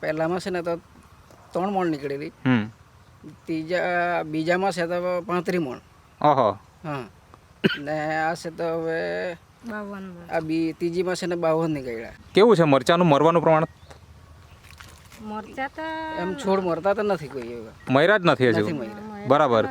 પહેલામાં છે ને તો ત્રણ મણ નીકળેલી. હમ. ત્રીજા બીજામાં છે તો પાંત્રીસ મણ. ઓહો. હા. ને આ છે તો હવે આ બી ત્રીજીમાં છે ને બાવન નીકળ્યા. કેવું છે મરચાનું મરવાનું પ્રમાણ? મરચા તો એમ છોડ મરતા તો નથી કોઈ એવા. મર્યા જ નથી હજુ. બરાબર.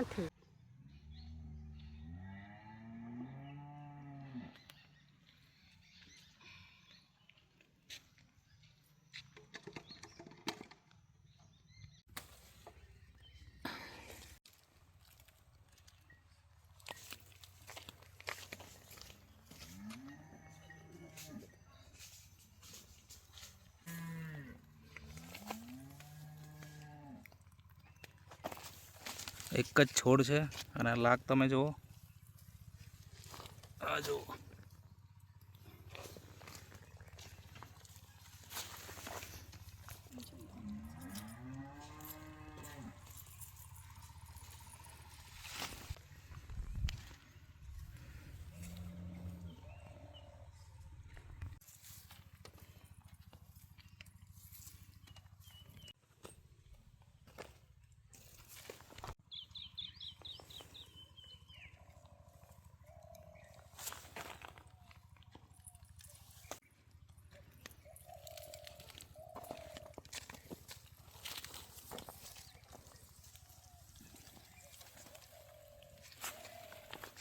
એક જ છોડ છે અને લાગ તમે જુઓ. આ જુઓ.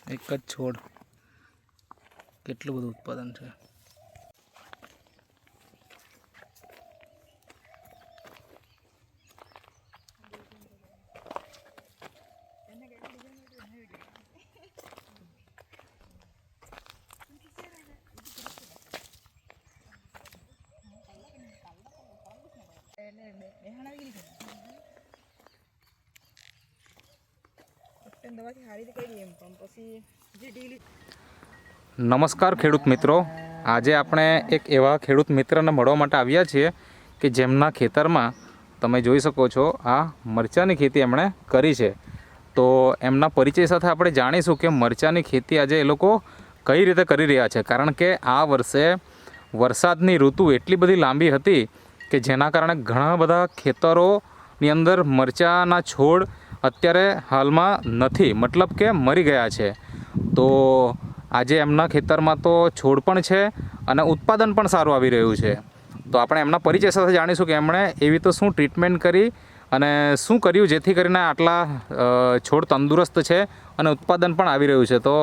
એક જ છોડ. કેટલું બધું ઉત્પાદન છે. નમસ્કાર ખેડૂત મિત્રો. આજે આપણે એક એવા ખેડૂત મિત્રને મળવા માટે આવ્યા છીએ કે જેમના ખેતરમાં તમે જોઈ શકો છો આ મરચાંની ખેતી એમણે કરી છે. તો એમના પરિચય સાથે આપણે જાણીશું કે મરચાંની ખેતી આજે એ લોકો કઈ રીતે કરી રહ્યા છે. કારણ કે આ વર્ષે વરસાદની ઋતુ એટલી બધી લાંબી હતી કે જેના કારણે ઘણા બધા ખેતરોની અંદર મરચાંના છોડ અત્યારે હાલમાં નથી. મતલબ કે મરી ગયા છે. તો આજે એમના ખેતરમાં તો છોડ પણ છે અને ઉત્પાદન પણ સારું આવી રહ્યું છે. તો આપણે એમના પરિચય સાથે જાણીશું કે એમણે એવી તો શું ટ્રીટમેન્ટ કરી અને શું કર્યું જેથી કરીને આટલા છોડ તંદુરસ્ત છે અને ઉત્પાદન પણ આવી રહ્યું છે. તો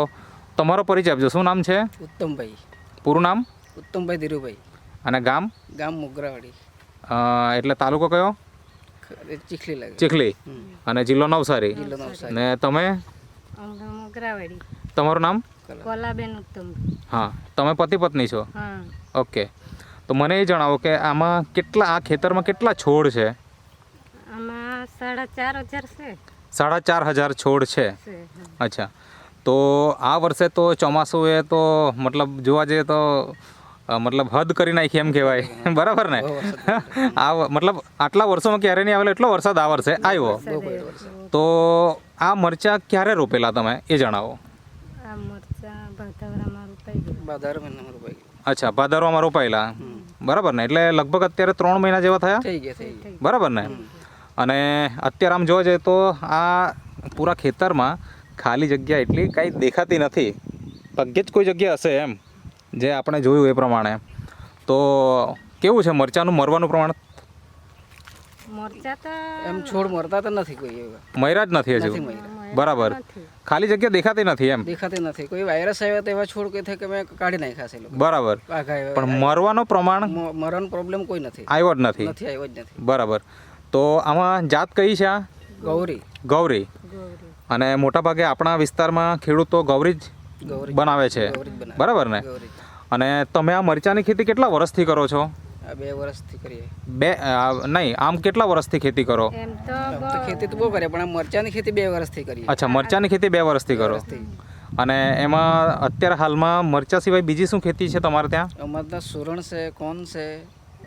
તમારો પરિચય આપજો. શું નામ છે? ઉત્તમભાઈ. પૂરું નામ? ઉત્તમભાઈ ધીરુભાઈ. અને ગામ? ગામ મોગરાવાડી. એટલે તાલુકો કયો? ચીખલી લાગે. ચીખલી? અને જિલ્લો નવસારી? ને તમે? તમારું નામ? કોલાબેન ઉત્તમ. હા. તમે પતિ પત્ની છો? ઓકે. તો મને એ જણાવો કે આમાં કેટલા આ ખેતરમાં કેટલા છોડ છે? આમાં સાડા ચાર હજાર છે. સાડા ચાર હજાર છોડ છે. અચ્છા. તો આ વર્ષે તો ચોમાસું એ તો મતલબ જોવા જઈએ તો મતલબ હદ કરી નાખી એમ કહેવાય. બરાબર ને? આ મતલબ આટલા વર્ષોમાં ક્યારે નહીં આવેલો એટલો વરસાદ આ વર્ષે આવ્યો. તો આ મરચાં ક્યારે રોપેલા તમે એ જણાવો. અચ્છા ભાદરવામાં રોપાયેલા. બરાબર ને? એટલે લગભગ અત્યારે ત્રણ મહિના જેવા થયા? બરાબર ને? અને અત્યારે આમ જોવા જઈએ તો આ પૂરા ખેતરમાં ખાલી જગ્યા એટલી કાંઈ દેખાતી નથી. ભાગ્યે જ કોઈ જગ્યા હશે એમ. જે આપણે જોયું એ પ્રમાણે. તો કેવું છે મરચાંનું મરવાનું પ્રમાણ? મરચા તો એમ છોડ મરતા તો નથી કોઈ એવા. મર્યા જ નથી હજુ? બરાબર. ખાલી જગ્યા દેખાતી નથી એમ? દેખાતી નથી. કોઈ વાયરસ આવ્યો તો એવા છોડ કે થાય કે મેં કાઢી નાખ્યા છે બરાબર. પણ મરવાનું પ્રમાણ મરણ પ્રોબ્લેમ કોઈ નથી. આવ્યો જ નથી. નથી આવ્યો જ નથી. બરાબર. તો આમાં જાત કઈ છે આ? ગૌરી. ગૌરી. ગોરી. અને મોટાભાગે આપણા વિસ્તારમાં ખેડૂતો ગૌરી જ ગૌરી. બનાવે છે. બરાબર ને? ગૌરી અને તમે આ મરચાંની ખેતી કેટલા વર્ષથી કરો છો? બે વર્ષથી કરીએ. બે નહીં આમ કેટલા વર્ષથી ખેતી કરો? એમ તો ખેતી તો બહુ કરીએ પણ આ મરચાની ખેતી બે વર્ષથી કરીએ. અચ્છા મરચાંની ખેતી બે વર્ષથી કરો? અને એમાં અત્યારે હાલમાં મરચાં સિવાય બીજી શું ખેતી છે તમારે ત્યાં? અમારે ત્યાં સુરણ છે કોન છે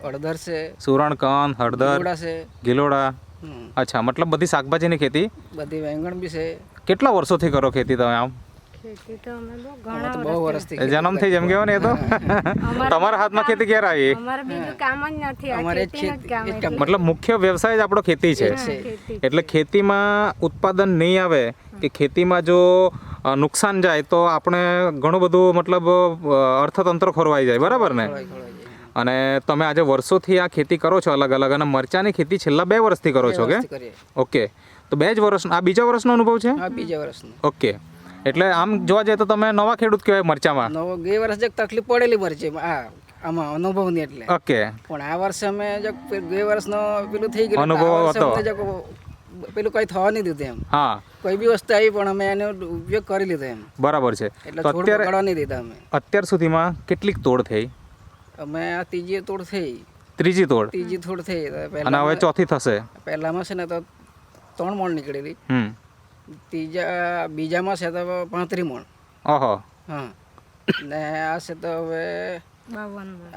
હળદર છે. સુરણકંદ હળદર ગોળા છે. ગિલોડા. અચ્છા મતલબ બધી શાકભાજીની ખેતી? બધી વેંગણ બી છે. કેટલા વર્ષોથી કરો ખેતી તમે આમ? ખેતી તો અમે બહુ ઘણા બહુ વર્ષથી જન્મથી જેમ ગયો ને એ તો? તમારા હાથમાં ખેતી ક્યારે આવી? અમારે બીજું કામ જ નથી અમારે. મતલબ મુખ્ય વ્યવસાય જ આપણો ખેતી છે. એટલે ખેતીમાં ઉત્પાદન નહીં આવે કે ખેતીમાં જો નુકસાન જાય તો આપણે ઘણું બધું મતલબ અર્થતંત્ર ખોરવાઈ જાય બરાબર ને. અને તમે આજે વર્ષોથી આ ખેતી કરો છો અલગ અલગ અને મરચાની ખેતી છેલ્લા બે વર્ષથી કરો છો કે? ઓકે. તો બે જ વર્ષ આ બીજા વર્ષનો અનુભવ છે? બીજા વર્ષનો. ઓકે. એટલે આમ જોવા જઈએ તો તમે નવા ખેડૂત કહેવાય મરચામાં. નવો બે વર્ષ જે તકલીફ પડેલી મરચી આ આમાં અનુભવની એટલે. ઓકે. પણ આ વર્ષે અમે જક બે વર્ષનો પેલું થઈ ગયું અનુભવ હતો. પેલું કઈ થવા નહીં દીધું એમ. હા. કોઈ બી વસ્તુ આવી પણ અમે એનો ઉપયોગ કરી લીધો એમ. બરાબર છે. એટલે અત્યારે પકડવા નહીં દીધા અમે. અત્યાર સુધીમાં કેટલીક તોડ થઈ? અમે આ ત્રીજી તોડ થઈ. ત્રીજી તોડ? ત્રીજી તોડ થઈ. અને હવે ચોથી થશે. પહેલામાં છે ને તો ત્રણ મણ નીકળેલી. હમ. ત્રીજા બીજામાં છે તો પાંત્રી મણ. ઓહો. હા. ને આ છે તો હવે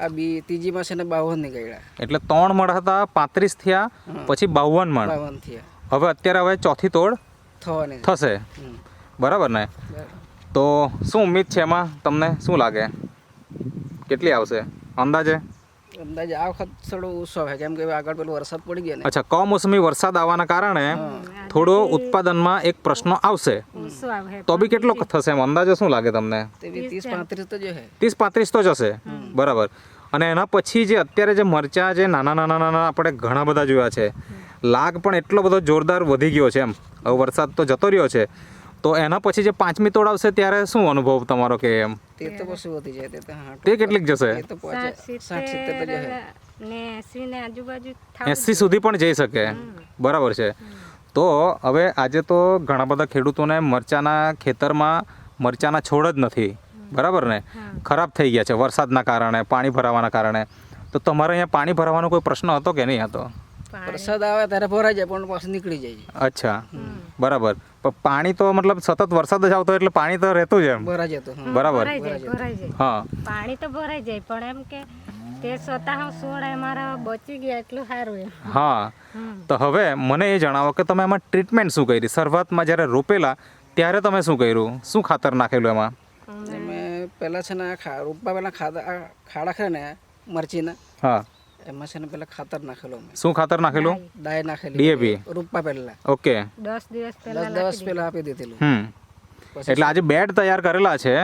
આ બી ત્રીજીમાં છે ને બાવન નીકળ્યા. એટલે ત્રણ મણ હતા પાંત્રીસ થયા પછી બાવન મણ. બાવન થયા. હવે અત્યારે હવે ચોથી તોડ થવાની. થશે. બરાબર ને? તો શું ઉમ્મીદ છે એમાં? તમને શું લાગે? કેટલી આવશે? અંદાજે? અંદાજે આ વખત થોડો ઓછો છે. કેમ કે આગળ પેલું વરસાદ પડી ગયો ને. અચ્છા કમોસમી વરસાદ આવવાના કારણે થોડો ઉત્પાદનમાં એક પ્રશ્ન આવશે. તો બી કેટલો થશે એમ? અંદાજે શું લાગે તમને? ત્રીસ પાંત્રીસ તો જ છે ત્રીસ પાંત્રીસ તો જશે બરાબર. અને એના પછી જે અત્યારે જે મરચાં જે નાના નાના નાના આપણે ઘણા બધા જોયા છે. લાગ પણ એટલો બધો જોરદાર વધી ગયો છે એમ. હવે વરસાદ તો જતો રહ્યો છે. તો એના પછી જે પાંચમી તોડ આવશે ત્યારે શું અનુભવ તમારો કે એમ? તે તો બસ વધી જાય તે તો હા તે કેટલીક જશે? એ સાઠ સિત્તેર તો જો છે ને એસી ને આજુબાજુ એસી સુધી પણ જઈ શકે. બરાબર છે. તો હવે આજે તો ઘણા બધા ખેડૂતોને મરચાના ખેતરમાં મરચાના છોડ જ નથી. બરાબર ને? ખરાબ થઈ ગયા છે વરસાદના કારણે પાણી ભરાવાના કારણે. તો તમારે અહીંયા પાણી ભરાવાનો કોઈ પ્રશ્ન હતો કે નહીં હતો? વરસાદ આવે ત્યારે ભરાઈ જાય પણ પાછું નીકળી જાય અચ્છા. બરાબર. પણ પાણી તો મતલબ સતત વરસાદ જ આવતો એટલે પાણી તો રહેતું જ એમ. ભરાઈ જતો બરાબર. ભરાઈ જાય હા. પાણી તો ભરાઈ જાય પણ એમ કે તે સ્વતઃ સોળ મારા બચી ગયા એટલું સારું એમ. હા. તો હવે મને એ જણાવો કે તમે એમાં ટ્રીટમેન્ટ શું કરી? શરૂઆતમાં જ્યારે રોપેલા ત્યારે તમે શું કર્યું? શું ખાતર નાખેલું એમાં? મેં પહેલાં છે ને રોપવા પહેલાં ખાધા ખાડા ખરે ને મરચીના હા. એમાં છે ને પહેલાં ખાતર નાખેલું શું ખાતર નાખેલું? ડાય નાખેલી. ડીએપી? રૂપા પહેલા ઓકે. 10 દિવસ પહેલા 10 દિવસ પહેલા આપી દીધેલું. હમ. એટલે આજે બેડ તૈયાર કરેલા છે.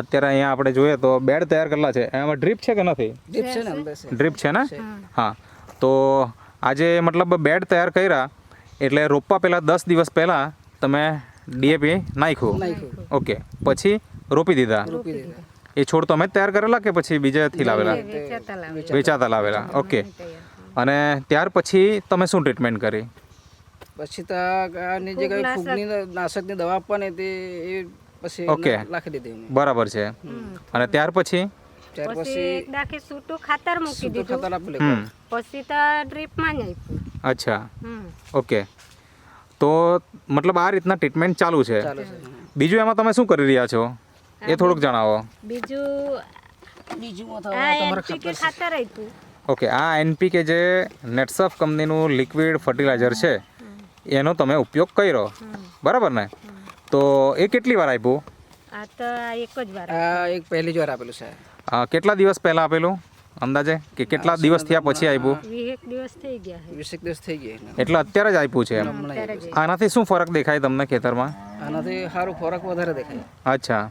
અત્યારે અહીંયા આપણે જોઈએ તો બેડ તૈયાર કરેલા છે. એમાં ડ્રીપ છે કે નથી? ડ્રીપ છે ને અંદર છે. ડ્રીપ છે ને? હા. તો આજે મતલબ બેડ તૈયાર કર્યા એટલે રોપવા પહેલાં દસ દિવસ પહેલાં તમે ડીએપી નાખ્યું? નાખ્યું. ઓકે. પછી રોપી દીધા? રોપી દીધા. એ છોડ તમે જ તૈયાર કરેલા કે પછી બીજાથી લાવેલા? વેચાતા લાવેલા. ઓકે. અને ત્યાર પછી તમે શું ટ્રીટમેન્ટ કરી? પછી તો આની જે કઈ ફૂગની નાશકની દવા આપવાની હતી એ પછી ઓકે. લખી દીધી બરાબર છે. અને ત્યાર પછી? ત્યાર પછી ડાકે સૂટું ખાતર મૂકી દીધું. ખાતર આપી હમ. પછી તો ડ્રીપમાં જ આપ્યું. અચ્છા. ઓકે. તો મતલબ આ રીતના ટ્રીટમેન્ટ ચાલુ છે. બીજું એમાં તમે શું કરી રહ્યા છો? એ થોડુંક જણાવો. બીજું બીજું આ એનપીકે ખાતર આપ્યું ઓકે આ એનપીકે જે નેટસફ કંપનીનું લિક્વિડ ફર્ટિલાઇઝર છે એનો તમે ઉપયોગ કર્યો. બરાબર ને? તો એ કેટલી વાર આપ્યું? આ તો એક જ વાર એક પહેલી જ વાર આપેલું છે. કેટલા દિવસ પહેલાં આપેલું? અંદાજે? કે કેટલા દિવસ થયા પછી આપ્યું? દિવસ થઈ ગયા દિવસ થઈ ગયા એટલે અત્યારે જ આપ્યું છે આનાથી શું ફરક દેખાય તમને ખેતરમાં? આનાથી સારું ફરક વધારે દેખાય. અચ્છા.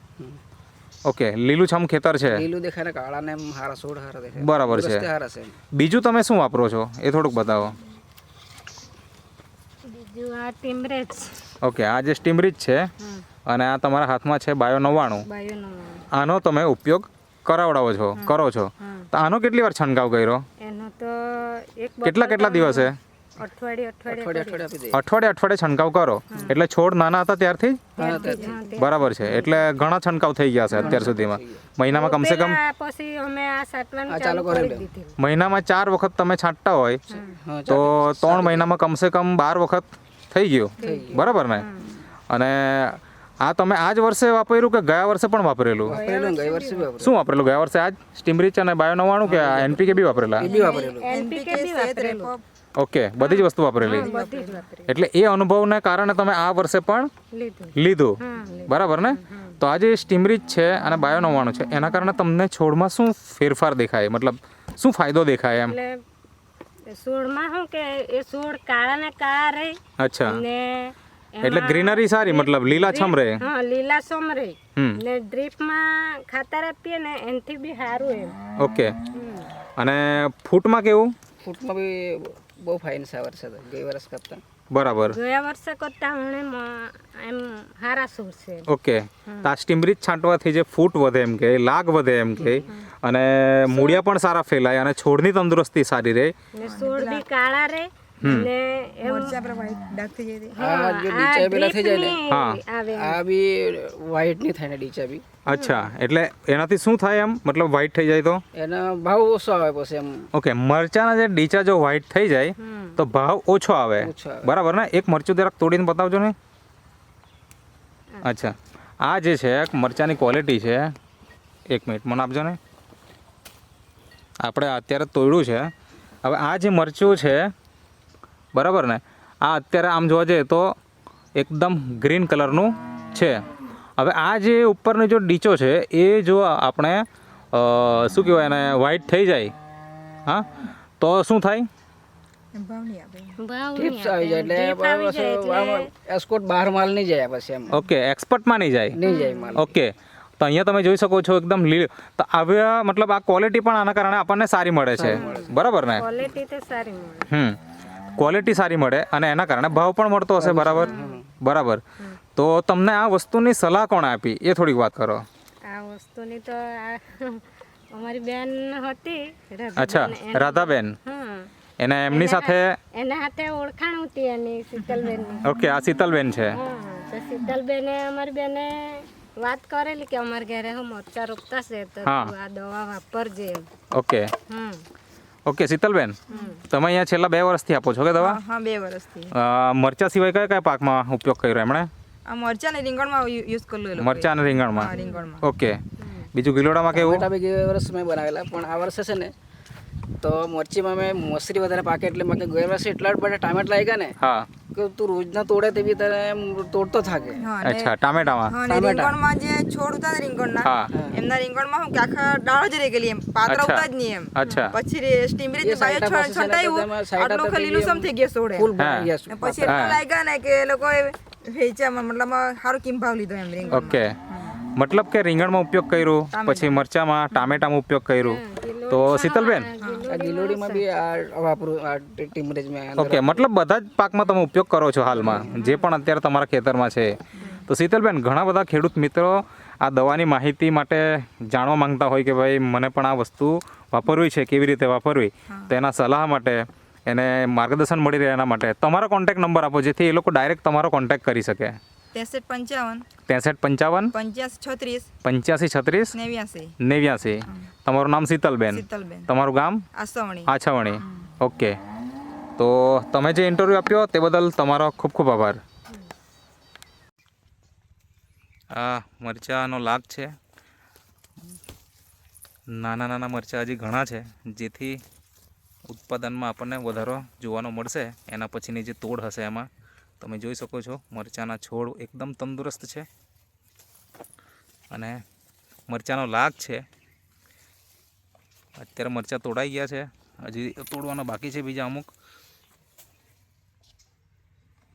ઓકે લીલુંછમ ખેતર છે. લીલું દેખાય ને કાળા ને હારા સોડ હારા દેખાય. બરાબર છે. હારા છે બીજું તમે શું વાપરો છો? એ થોડુંક બતાવો. બીજું આ ટીમરેજ. ઓકે આ જે સ્ટીમરીજ છે અને આ તમારા હાથમાં છે બાયો નવ્વાણું. આનો તમે ઉપયોગ કરાવડાવો છો કરો છો. તો આનો કેટલી વાર છંટકાવ કર્યો? એનો તો કેટલા કેટલા દિવસે? અઠવાડિયે અઠવાડિયે છંટકાવ કરો. એટલે છોડ નાના હતા ત્યારથી? જ બરાબર છે. એટલે ઘણા છંટકાવ થઈ ગયા છે અત્યાર સુધીમાં. મહિનામાં કમસે કમ પછી અમે આ ચાલુ ચાલુ કરી કરેલું. મહિનામાં ચાર વખત તમે છાંટતા હોય તો ત્રણ મહિનામાં કમસે કમ બાર વખત થઈ ગયું. બરાબર ને? અને આ તમે આજ વર્ષે વાપર્યું કે ગયા વર્ષે પણ વાપરેલું? શું વાપરેલું? ગયા વર્ષે આજ સ્ટીમરીચ અને બાયો નવાણું કે એનપીકે બી વાપરેલા. ઓકે બધી જ વસ્તુ વાપરેલી એટલે એ અનુભવને કારણે તમે આ વર્ષે પણ લીધું. બરાબર ને? તો આ જે સ્ટીમરીજ છે અને બાયો નવ્વાણું છે એના કારણે તમને છોડમાં શું ફેરફાર દેખાય? મતલબ શું ફાયદો દેખાય એમ? છોડમાં શું કે એ છોડ કાળા ને કાળા રહે અચ્છા. ને એટલે ગ્રીનરી સારી મતલબ લીલાછમ રહે. હા લીલાછમ રહે. ને ડ્રીપમાં ખાતર આપીએ ને એનથી બી સારું એમ. ઓકે. અને ફૂટમાં કેવું? ફૂટમાં બી બહુ ફાઇન છે આ વર્ષે તો ગઈ વર્ષ કરતાં. બરાબર. ગયા વર્ષે કરતાં હમણે એમ હારા છોડ છે. ઓકે. તો આ સ્ટીમરીચ છાંટવાથી જે ફૂટ વધે એમ કે લાગ વધે એમ કે અને મૂળિયા પણ સારા ફેલાય અને છોડની તંદુરસ્તી સારી રહે. છોડ બી કાળા રહે ને જે ડીચા પેલા થઈ જાય ને? હા. આ બી વ્હાઈટ નહીં થાય ને ડીચા બી. અચ્છા એટલે એનાથી શું થાય એમ? મતલબ વ્હાઈટ થઈ જાય તો? એના ભાવ ઓછો આવે પછી એમ. ઓકે મરચાના જે ડીચા જો વ્હાઈટ થઈ જાય તો ભાવ ઓછો આવે. ઓછો આવે. બરાબર ને? એક મરચું જરાક તોડીને બતાવજો ને. અચ્છા. આ જે છે મરચાની ક્વોલિટી છે. એક મિનિટ મને આપજો ને. આપણે અત્યારે તોડ્યું છે. હવે આ જે મરચું છે બરાબર ને? આ અત્યારે આમ જોવા જઈએ તો એકદમ ગ્રીન કલરનું છે. હવે આ જે ઉપરનો જો ડીચો છે એ જો આપણે શું કહેવાય એને વ્હાઈટ થઈ જાય હા? તો શું થાય? ઓકે એક્સપર્ટમાં નહીં જાય? નહીં જાય ઓકે. તો અહીંયા તમે જોઈ શકો છો એકદમ લીલ. તો આવ્યા મતલબ આ ક્વોલિટી પણ આના કારણે આપણને સારી મળે છે. બરાબર ને? ક્વોલિટી તો સારી મળે. હમ. ક્વોલિટી સારી મળે અને એના કારણે ભાવ પણ મળતો હશે બરાબર? બરાબર. તો તમને આ વસ્તુની સલાહ કોણ આપી? એ થોડીક વાત કરો. આ વસ્તુની તો અમારી બેન હતી અચ્છા રાધાબેન, એને- એને એમની સાથે એના હાથે ઓળખાણ હતી એની શીતલબેનની. ઓકે આ શીતલબેન છે. હા તો શીતલબેને અમારી બેને વાત કરેલી કે અમારા ઘરે હું મરચા રોપતા છે તો આ દવા વાપરજે એમ. ઓકે. હમ. ઓકે શીતલબેન તમે અહીંયા છેલ્લા બે વર્ષથી આપો છો કે દવા? હા બે વર્ષથી. અ, મરચા સિવાય કયા કયા પાકમાં ઉપયોગ કર્યો એમણે? આ મરચા ને રીંગણમાં યુઝ કરેલું મરચા અને રીંગણમાં? ઓકે. બીજું ગિલોડામાં કેવું? બે બી વર્ષ મેં બનાવેલા પણ આ વર્ષે છે ને તો મરચી મેં મોસરી વધારે પાકે એટલે મેં ગયા વર્ષે એટલા બધા ટામેટ લાગ્યા ને હા. કે તું રોજના તોડે તે બી તને તોડતો થાકે. અચ્છા ટામેટામાં? હા રીંગણમાં જે છોડ ઉતાર રીંગણ રીંગણના એમના રીંગણમાં કે આખા ડાળો જ રહી ગયેલી એમ અચ્છા. ઉતા જ નહીં એમ. અચ્છા. પછી સ્ટીમરી એ સાઈડા પાસે છે ને તો તેમાં સાઈડા આટલું તો લીલું સમ થઈ ગયો છોડે ફૂલ હા. ભરાઈ ગયા પછી એટલા લાગ્યા ને કે એ લોકો વેચ્યા મતલબ સારો કિંમ ભાવ લીધો એમ રીંગણ ઓકે. મતલબ કે રીંગણમાં ઉપયોગ કર્યો પછી મરચામાં ટામેટામાં ઉપયોગ કર્યો. તો શીતલબેન? આ ગિલોડીમાં બી આ વાપરું આ ટીમરેજ મેં ઓકે મતલબ બધા જ પાકમાં તમે ઉપયોગ કરો છો હાલમાં જે પણ અત્યારે તમારા ખેતરમાં છે. તો શીતલબેન ઘણા બધા ખેડૂત મિત્રો આ દવાની માહિતી માટે જાણવા માંગતા હોય કે ભાઈ મને પણ આ વસ્તુ વાપરવી છે કેવી રીતે વાપરવી? તો એના સલાહ માટે એને માર્ગદર્શન મળી રહે એના માટે. તમારો કોન્ટેક્ટ નંબર આપો જેથી એ લોકો ડાયરેક્ટ તમારો કોન્ટેક્ટ કરી શકે. ત્રેસઠ પંચાવન ત્રેસઠ પંચાવન પંચ્યાસી છત્રીસ પંચ્યાસી છત્રીસ નેવ્યાસી. નેવ્યાસી. તમારું નામ શીતલબેન? શીતલબેન. તમારું ગામ? આસવણી. આછાવણી. ઓકે. તો તમે જે ઇન્ટરવ્યૂ આપ્યો તે બદલ તમારો ખૂબ ખૂબ આભાર. આ મરચાંનો લાગ છે. નાના નાના મરચાં હજી ઘણા છે જેથી ઉત્પાદનમાં આપણને વધારો જોવાનો મળશે. એના પછીની જે તોડ હશે એમાં તમે જોઈ શકો છો, મરચાંના છોડ એકદમ તંદુરસ્ત છે. અને મરચાંનો લાગ છે. અત્યારે મરચાં તોડાઈ ગયા છે. હજી તોડવાના બાકી છે બીજા અમુક.